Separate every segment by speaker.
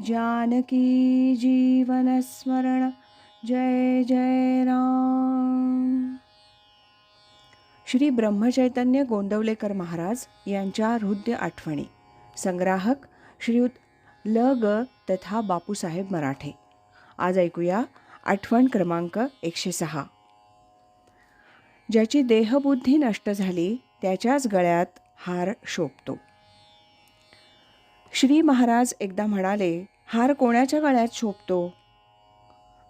Speaker 1: जानकी जीवनस्मरण जय जय राम. श्री ब्रह्मचैतन्य गोंदवलेकर महाराज यांच्या हृदय आठवणी. संग्राहक श्रीयुत ल ग तथा बापूसाहेब मराठे. आज ऐकूया आठवण क्रमांक एकशे सहा. ज्याची देहबुद्धी नष्ट झाली त्याच्याच गळ्यात हार शोभतो. श्री महाराज एकदा म्हणाले हार कोणाच्या गळ्यात शोभतो?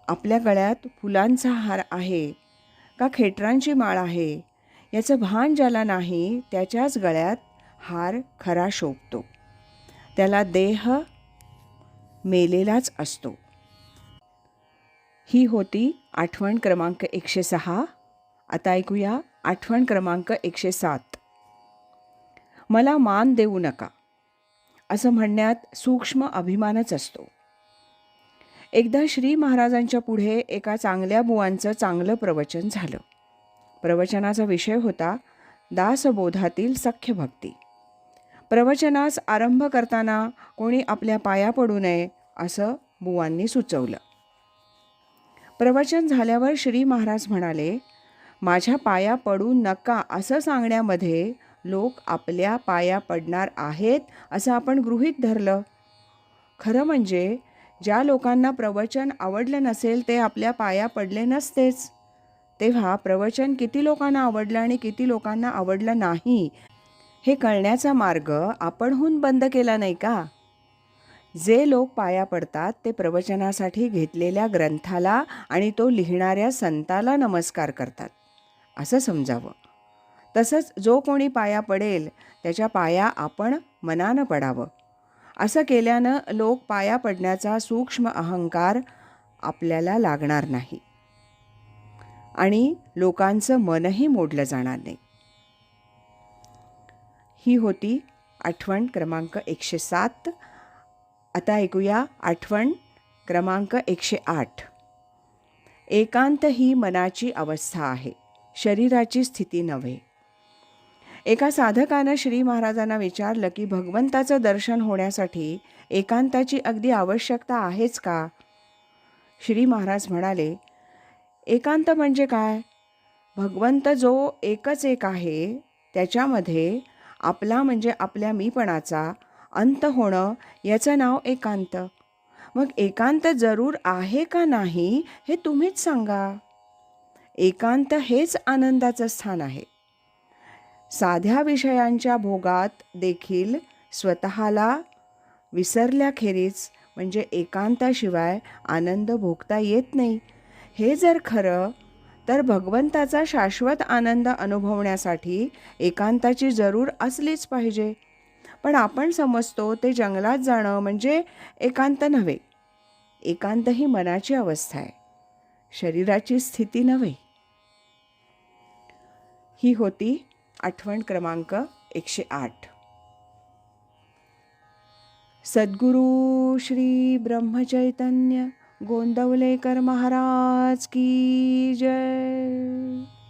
Speaker 1: आपल्या गळ्यात फुलांचा हार आहे का खेटरांची माळ आहे? याचं भान ज्याला नाही त्याच्याच गळ्यात हार खरा शोभतो. त्याला देह मेलेलाच असतो. ही होती आठवण क्रमांक एकशे सहा. आता ऐकूया आठवण क्रमांक एकशे सात. मला मान देऊ नका. असं म्हणण्यात सूक्ष्म अभिमानच असतो. एकदा श्री महाराजांच्या पुढे एका चांगल्या बुवांचं चांगलं प्रवचन झालं. प्रवचनाचा विषय होता दासबोधातील सख्य भक्ती प्रवचनास आरंभ करताना कोणी आपल्या पाया पडू नये असं बुवांनी सुचवलं. प्रवचन झाल्यावर श्री महाराज म्हणाले माझ्या पाया पडू नका असं सांगण्यामध्ये लोक आपल्या पाया पडणार आहेत असं आपण गृहीत धरलं. खरं म्हणजे ज्या लोकांना प्रवचन आवडलं नसेल ते आपल्या पाया पडले नसतेच. तेव्हा प्रवचन किती लोकांना आवडलं आणि किती लोकांना आवडलं नाही हे कळण्याचा मार्ग आपणहून बंद केला नाही का? जे लोक पाया पडतात ते प्रवचनासाठी घेतलेल्या ग्रंथाला आणि तो लिहिणाऱ्या संताला नमस्कार करतात. असं समजावं. तसंच जो कोणी पाया पडेल त्याच्या पाया आपण मनानं पडावं. असं केल्यानं लोक पाया पडण्याचा सूक्ष्म अहंकार आपल्याला लागणार नाही. आणि लोकांचं मनही मोडलं जाणार नाही. ही होती आठवण क्रमांक एकशे सात. आता ऐकूया आठवण क्रमांक एकशे आठ. एकांत ही मनाची अवस्था आहे. शरीराची स्थिती नव्हे. एका साधकानं श्री महाराजांना विचारलं की भगवंताचं दर्शन होण्यासाठी एकांताची अगदी आवश्यकता आहेच का? श्री महाराज म्हणाले एकांत म्हणजे काय? भगवंत जो एकच एक आहे त्याच्यामध्ये आपला म्हणजे आपल्या मीपणाचा अंत होणं याचं नाव एकांत. मग एकांत जरूर आहे का नाही हे तुम्हीच सांगा. एकांत हेच आनंदाचं स्थान आहे. साध्या विषयांच्या भोगात देखील स्वतःला विसरल्याखेरीज म्हणजे एकांताशिवाय आनंद भोगता येत नाही. हे जर खरं तर भगवंताचा शाश्वत आनंद अनुभवण्यासाठी एकांताची जरूर असलीच पाहिजे. पण आपण समजतो ते जंगलात जाणं म्हणजे एकांत नव्हे. एकांत ही मनाची अवस्था आहे. शरीराची स्थिती नव्हे. ही होती आठवण क्रमांक एकशे आठ. सद्गुरू श्री ब्रह्मचैतन्य गोंदवलेकर महाराज की जय.